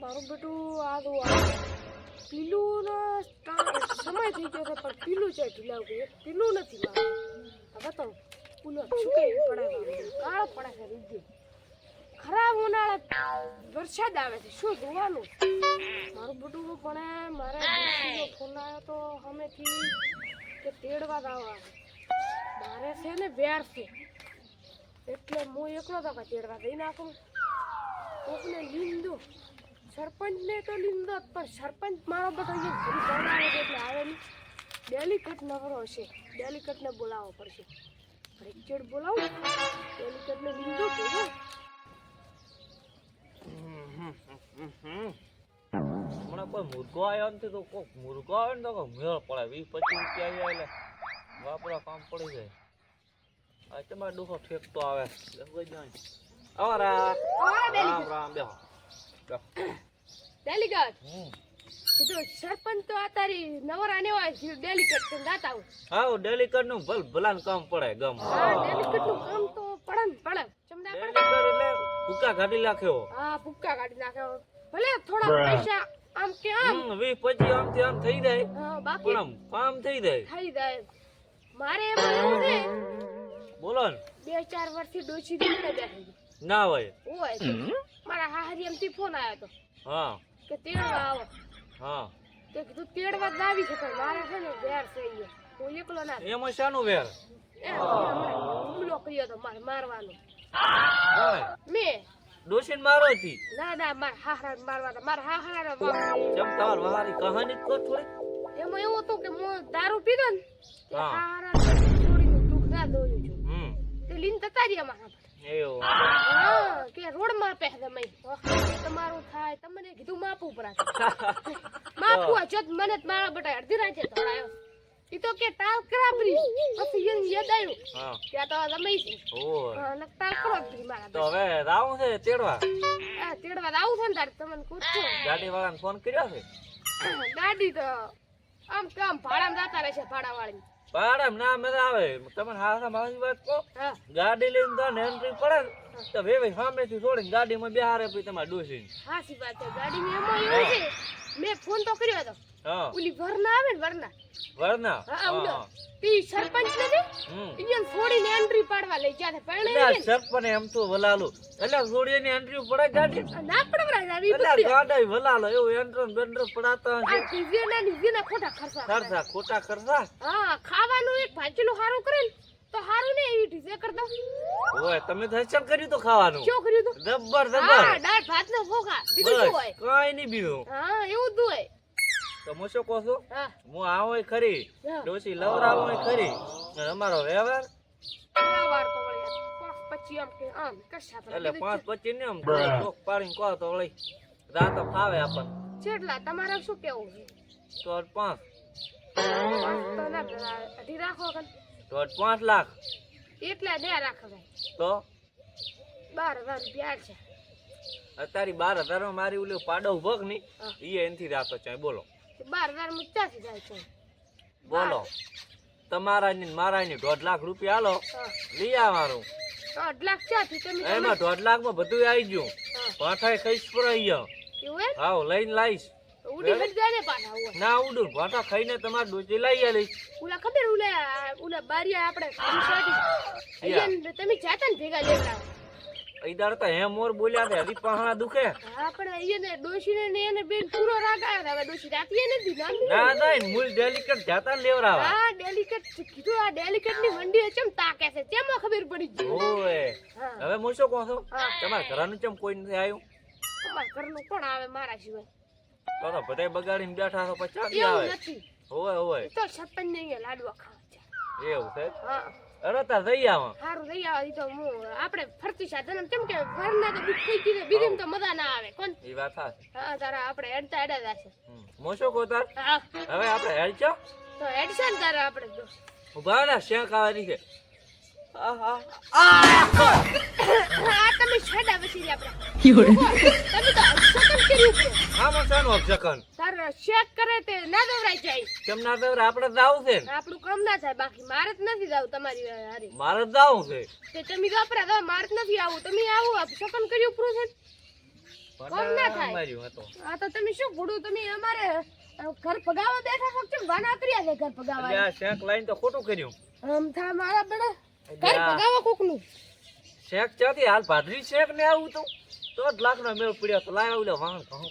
મારું બેટું આ તો પીલું સમય થઈ ગયો છે, પણ પીલું છે ઢીલાવું પીલું નથી હવે તો પુલો સુકાઈ પડે કાળ પડે છે રીજે ખરાબ ઉનાળે વરસાદ આવે છે. શું જોવાનું? મારું બટુ પણ મારે ફોન આવ્યો તો સામેથી કે તેડવા દાવા મારે છે ને વેર છે. એટલે હું એકલો તો તેડવા દઈ નાખું કોકને લીંદો. સરપંચને તો લીંદો પણ સરપંચ મારો બધો અહીંયા ઘરી છે એટલે આવે નહીં ડેલિકેટ નવરો હશે ડેલિકેટને બોલાવવો પડશે. રિચર્ડ બોલાવો. ડેલિકેટને લીંદો કીધો હમણાં કોઈ મુર્ગો આવ્યો નથી તો કોક મુર્ગો આવે ને તો કોઈ મેળ પડે. વીસ પચીસ રૂપિયા આવી એટલે વાપરા કામ પડી જાય. આ તમારે દુઃખો ઠેકતો આવે. રા. રામ રામ બેહો બેહો. કીધું સરપંચ તો આ તારી નવરા ને હોય ડેલિકેટ તો દાતા આવું હા ડેલિકેટનું ભલ ભલાન કામ પડે ગમ હા ડેલિકેટનું કામ તો પડે ને પડે ચમડા પડે એટલે ભૂકા કાઢી નાખ્યો હા ભૂક્કા કાઢી નાખ્યો ભલે થોડા પૈસા આમ કે આમ વી પછી આમ આમ થઈ જાય હા, બાકી પણ આમ કામ થઈ જાય થઈ જાય મારે એમ એવું છે બોલો ને બે ચાર વર્ષથી ડોસી દીકરે બેઠી. ના હોય. હોય મારા હાહરી હાહરિયામથી ફોન આવ્યો હતો હા. કે તેડવા આવો. હા. તે કીધું તેડવા જ આવી છે પણ મારે છે ને વેર છે અહીંયા. હું એકલો ના. એમાં શાનું વેર? હુમલો કર્યો હતો મારે મારવાનો. મેં? ડોશીન મારો હતી. ના ના માર હાહરા મારવા મારા હાહરા જેમ તમાર વહારી કહાની જ થોડી એમાં એવું હતું કે હું દારૂ પીધો ને હા. હાહરા છોડીને દુઃખ ના દોર્યું છું. હમ. તે લીન તતારી અમારા કે રોડ માપે તમે. તમારું થાય તમને કીધું માપવું પરા માપવું હોય જો મને મારા બટા અડધી રાતે ધોળાયો ઈ તો કે તાલ ખરાબરી. પછી યન યાદ કે તો તમે છે ઓ હા, તાલ ખરાબરી મારા તો હવે રાવું છે તેડવા? આ તેડવા આવું છે ને તારે તમને પૂછું ગાડી વાળાને ફોન કર્યો છે? ગાડી તો આમ કામ ભાડામાં જતા રહેશે ભાડા વાળી પાડમ ના મજા આવે. તમને હાથા મારી વાત કહો? ગાડી લઈને તો એન્ટ્રી પડે તો બે ભાઈ સામેથી છોડીને ગાડીમાં બેહારે પછી તમારે ડોસી હાસી વાત છે. ગાડીમાં એમાં એવું છે મેં ફોન તો કર્યો હતો. ઓલી વરના આવે ને વરના. વરના? હા ઓલો સરપંચ ને ઈયન છોડીને એન્ટ્રી પાડવા લઈ ગયા છે પણ એટલે સરપને એમ તો વલાલો. એટલે છોડીની એન્ટ્રી પડે ગાડી? ના પડવરા આવી એટલે ગાડી વલાલો એવું એન્ટ્રન્સ બેન્ટ્રન્સ પડાતા આ હશે ટીવીના નીચેના ખોટા ખર્ચા. ખર્ચા ખોટા ખર્ચા? હા ખાવાનું એક ભાચલું સારું કરે તો હારું ને એવી ઢીસે કરતા ઓય તમે તો કર્યું તો ખાવાનું? શું કર્યું તો દબર દબર હા દાળ ભાત નો ફોકા બીજું શું હોય? બસ નહીં બીજું. હા એવું જ હોય. તો હું શું કહો છું? હું. આવો ખરી. ડોસી લવરાવો ખરી. અને અમારો વ્યવહાર? એટલે પાંચ પચીસ ને આમ ચોક પાડીને કહો તો વળી રાતો ફાવે આપણને જેટલા તમારે શું કેવું? છે તો પાંચ રાખો તો પાંચ લાખ. એટલા દે રાખો તો? બાર હજાર રૂપિયા છે. અત્યારે બાર હજારમાં મારી ઓલું પાડો ભગની એ એનથી રાખો ચાહે બોલો. બાર હજાર મુચ્ચાથી જાય છે. બોલો. તમારા ની મારા ની દોઢ લાખ રૂપિયા હાલો હા. લઈ આવવાનું. દોઢ લાખ ક્યાંથી તમે એમાં દોઢ લાખમાં બધું આવી ગયું ભાઠાઈ ખાઈશ ગયો એવું હાવ લઈને લાવીશ ને ઉડું. ભાઠા ખાઈને તમારે ડોચી લઈ આવીશ ઉલા ખબર ઉલા ઉલા બારીયા આપણે તમે જાતા ને ભેગા લેવડાવ. ઈદાર તો હે મોર બોલ્યા છે હજી પાહા દુખે. હા પણ અહીંયા ડોશીને ને એને બેન પૂરો રાગ આવ્યો હવે ડોશી રાખીએ નથી દીધા ના ના મૂળ ડેલિકેટ જાતા ને લેવરાવા. હા ડેલિકેટ કીધું આ ડેલિકેટની મંડી ચમ તાકે છે? ચમ ખબર પડી ગઈ? ઓય હવે હું શું કહું છું. તમારા ઘરનું ચમ કોઈ નથી આવ્યું અમારા ઘરનું કોણ આવે મારા સિવાય? તો તો બધાય બગાડીને બેઠા છો પછી ક્યાંથી એવું આવે. નથી. ઓય હોય તો સરપંચ ને લાડવા ખાવા છે. એવું છે? હા. અરે તાર જઈ આવા. સારું જઈ આવે. ઈ તો હું આપણે ફરતી સાધન કેમ કે ઘરના તો દુઃખ થઈ ગઈ બીજી તો મજા ના આવે. કોણ? ઈ વાત હા હા તારા આપણે હેડતા હેડા જશે મોશો હું શું કહું તાર. હા. હવે આપણે હેડ છો તો હેડશે ને તારા આપણે. ઊભા ના શેક આવવાની છે. આ તમે છેડા પછી આપણે. તમે તો અપશકન કર્યું છે આમાં શાનું અપશકન? તારે શેક કરે તે ના દવરાઈ જાય. કેમ ના દવરે આપણે જાવ છે આપણું કામ ના થાય. બાકી મારે જ નથી જાવ તમારી હારી. મારે જાવું છે. તે તમે તો મારે જ નથી આવું. તમે આવું કર્યું પૂરું છે કામ ના થાય. માર્યું આ તો તમે શું ભૂડું? તમે અમારે ઘર પગાવા બેઠા છો કેમ? વાના કર્યા છે ઘર પગાવા શેક લાઈન તો ખોટું કર્યું. આમ થા મારા બેડા આ પગાવા કોકનું? શેક ચાથી હાલ ભાદરી શેક ને આવું તો. તો જ લાખ નો મેળ પડ્યો તો લાય ઓલે વાહન કહું